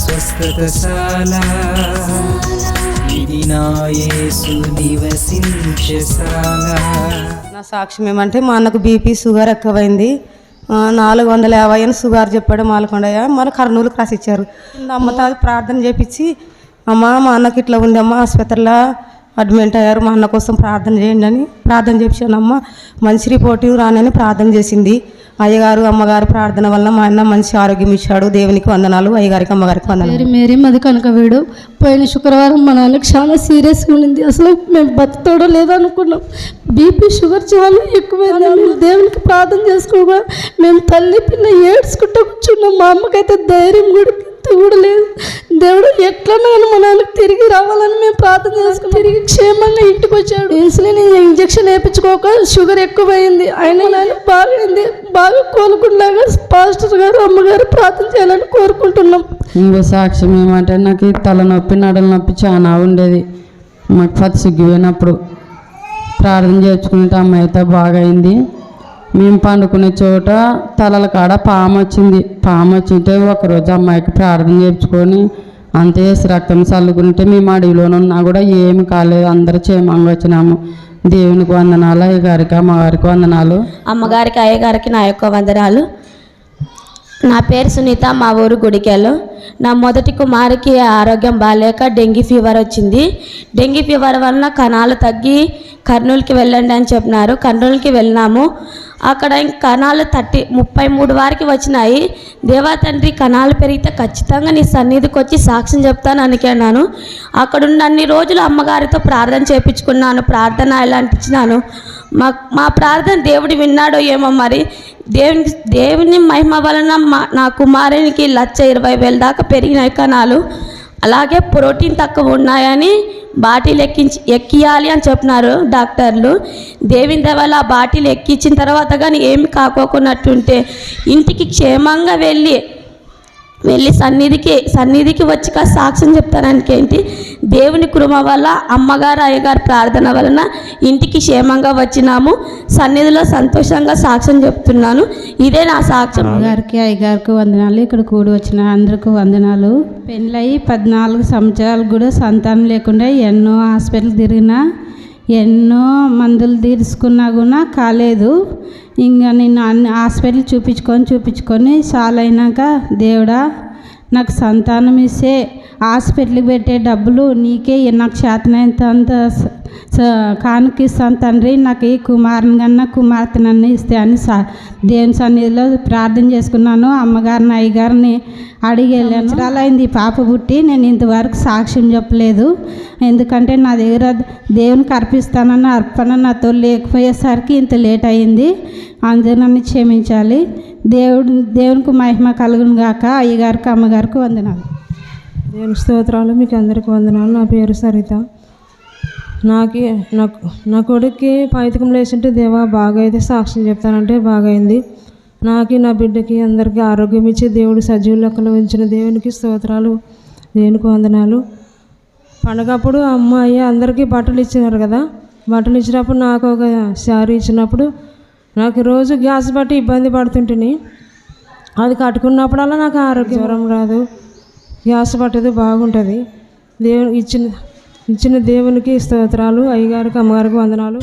స్వస్థతశాల. ఇది నా యేసు నివసించశాల నా సాక్ష్యం ఏమంటే మా అన్నకు బీపీ షుగర్ ఎక్కువైంది. నాలుగు వందల యాభై అని షుగర్ చెప్పాడు మాలకొండయ్య. మన కర్నూలు క్రాస్ ఇచ్చారు అమ్మతో ప్రార్థన చేపించి అమ్మ మా అన్నకి ఇట్లా ఉంది అమ్మ ఆసుపత్రిలో అడ్మిట్ అయ్యారు. మా అన్న కోసం ప్రార్థన చేయండి అని ప్రార్థన అమ్మ మంచి రిపోర్ట్ రానని ప్రార్థన చేసింది. అయ్యగారు అమ్మగారు ప్రార్థన వల్ల మా అన్న మంచి ఆరోగ్యం ఇచ్చాడు. దేవునికి వందనాలు. అయ్యగారికి అమ్మగారికి వందనాలు. పేరు మేరీ మది కనకవేడు పోయిన శుక్రవారం మా నాన్నకి చాలా సీరియస్గా ఉండింది. అసలు మేము బతుకుతాడో లేదో అనుకున్నాం. బీపీ షుగర్ చాలా ఎక్కువైంది. మేము దేవునికి ప్రార్థన చేసుకోగా మేము తల్లి పిల్ల ఏడ్చుకుంటూ కూర్చున్నాం. మా అమ్మకైతే ధైర్యం కూడా ఇంత కూడా లేదు దేవుడు ఎట్లనైనా మా నాన్నకి తిరిగి రావాలని మేము ప్రార్థన చేసుకుని తిరిగి క్షేమంగా ఇంటికి వచ్చాడు. ఇన్సులిన్ ఇంజక్షన్ వేయించుకోక షుగర్ ఎక్కువైంది. అయినా నాన్న బాగైంది. బాగా కోలుకున్నాగా పాస్టర్ గారు అమ్మగారు ప్రార్థన చేయాలని కోరుకుంటున్నాం. ఇంకో సాక్ష్యం ఏమంటే నాకు ఈ తలనొప్పి నడుల నొప్పి చాలా ఉండేది. మాకు పది సిగ్గిపోయినప్పుడు ప్రార్థన చేసుకుంటే అమ్మాయితో బాగైంది. మేము పండుకునే చోట తలల కాడ పాము వచ్చింది. పాము వచ్చింటే ఒకరోజు అమ్మాయికి ప్రార్థన చేర్చుకొని అంతే రక్తం చల్లుకుంటే మేము అడవిలోనే ఉన్నా కూడా ఏమి కాలేదు. అందరూ క్షేమంగా వచ్చినాము. దేవునికి వందనాలు అయ్యగారికి అమ్మగారికి వందనాలు. అమ్మగారికి అయ్యగారికి నా యొక్క వందనాలు. నా పేరు సునీత మా ఊరు గుడికెళ్ళు నా మొదటి కుమారికి ఆరోగ్యం బాగాలేక డెంగీ ఫీవర్ వచ్చింది. డెంగీ ఫీవర్ వలన కణాలు తగ్గి కర్నూలుకి వెళ్ళండి అని చెప్పినారు. కర్నూలుకి వెళ్ళినాము. అక్కడ కణాలు థర్టీ ముప్పై మూడు వారికి వచ్చినాయి. దేవా తండ్రి కణాలు పెరిగితే ఖచ్చితంగా నీ సన్నిధికి వచ్చి సాక్ష్యం చెప్తాను అనుకున్నాను అక్కడున్న అన్ని రోజులు అమ్మగారితో ప్రార్థన చేయించుకున్నాను ప్రార్థన ఎలా అనిపించినాను? మా మా ప్రార్థన దేవుడు విన్నాడో ఏమో మరి. దేవునికి దేవుని మహిమ వలన మా నా కుమారునికి లచ్చ ఇరవై వేల దాకా పెరిగినాయి కణాలు. అలాగే ప్రోటీన్ తక్కువ ఉన్నాయని బాటిల్ ఎక్కించి ఎక్కియాలి అని చెప్పినారు డాక్టర్లు. దేవిని దేవాల ఆ బాటిల్ ఎక్కించిన తర్వాత కానీ ఏమి కాకోకున్నట్టుంటే ఇంటికి క్షేమంగా వెళ్ళి వెళ్ళి సన్నిధికి సన్నిధికి వచ్చి కాస్త సాక్ష్యం చెప్తారానికి ఏంటి? దేవుని కృమ వల్ల అమ్మగారు అయ్యగారు ప్రార్థన వలన ఇంటికి క్షేమంగా వచ్చినాము. సన్నిధిలో సంతోషంగా సాక్ష్యం చెప్తున్నాను. ఇదే నా సాక్ష్యం. అమ్మగారికి అయ్యగారికి వందనాలు. ఇక్కడ కూడి వచ్చిన అందరికి వందనాలు. పెళ్ళయి పద్నాలుగు సంవత్సరాలు కూడా సంతానం లేకుండా ఎన్నో హాస్పిటల్ తిరిగినా ఎన్నో మందులు తీసుకున్నా కూడా కాలేదు. ఇంకా నేను అన్ని హాస్పిటల్ చూపించుకొని చూపించుకొని సాలైనాక దేవుడా నాకు సంతానం ఇస్తే హాస్పిటల్కి పెట్టే డబ్బులు నీకే నాకు చేతనైనంత అంత స- కానుకిస్తాను తండ్రి నాకు ఈ కుమారుని కన్నా కుమార్తెనన్నా ఇస్తే అని సా దేవుని సన్నిధిలో ప్రార్థన చేసుకున్నాను. అమ్మగారిని అయ్యగారిని అడిగి వెళ్ళాను. అయింది. పాప పుట్టి నేను ఇంతవరకు సాక్ష్యం చెప్పలేదు. ఎందుకంటే నా దగ్గర దేవునికి అర్పిస్తానన్న అర్పణ నాతో లేకపోయేసరికి ఇంత లేట్ అయింది. అందుకే నన్ను క్షమించాలి. దేవుడు దేవునికి మహిమ కలుగును గాక. అయ్యగారికి అమ్మగారికి వందనాలు. దేవుని స్తోత్రాలు మీకు అందరికి వందనాలు. నా పేరు సరిత. నాకి నాకు నా కొడుక్కి పైతకం లేచింటే దేవా బాగా అయితే సాక్ష్యం చెప్తానంటే బాగైంది. నాకి నా బిడ్డకి అందరికీ ఆరోగ్యం ఇచ్చి దేవుడు సజీవ ఉంచిన దేవునికి స్తోత్రాలు దేవునికి వందనాలు. పండగప్పుడు అమ్మాయి అందరికీ బట్టలు ఇచ్చినారు కదా. బట్టలు ఇచ్చినప్పుడు నాకు ఒక శారీ ఇచ్చినప్పుడు నాకు రోజు గ్యాస్ బట్టి ఇబ్బంది పడుతుంటిని. అది కట్టుకున్నప్పుడల్లా నాకు ఆరోగ్యవరం రాదు. గ్యాస్ పట్టదు బాగుంటుంది. దేవుని ఇచ్చిన ఇచ్చిన దేవునికి స్తోత్రాలు అయ్యగారికి అమ్మగారికి వందనాలు.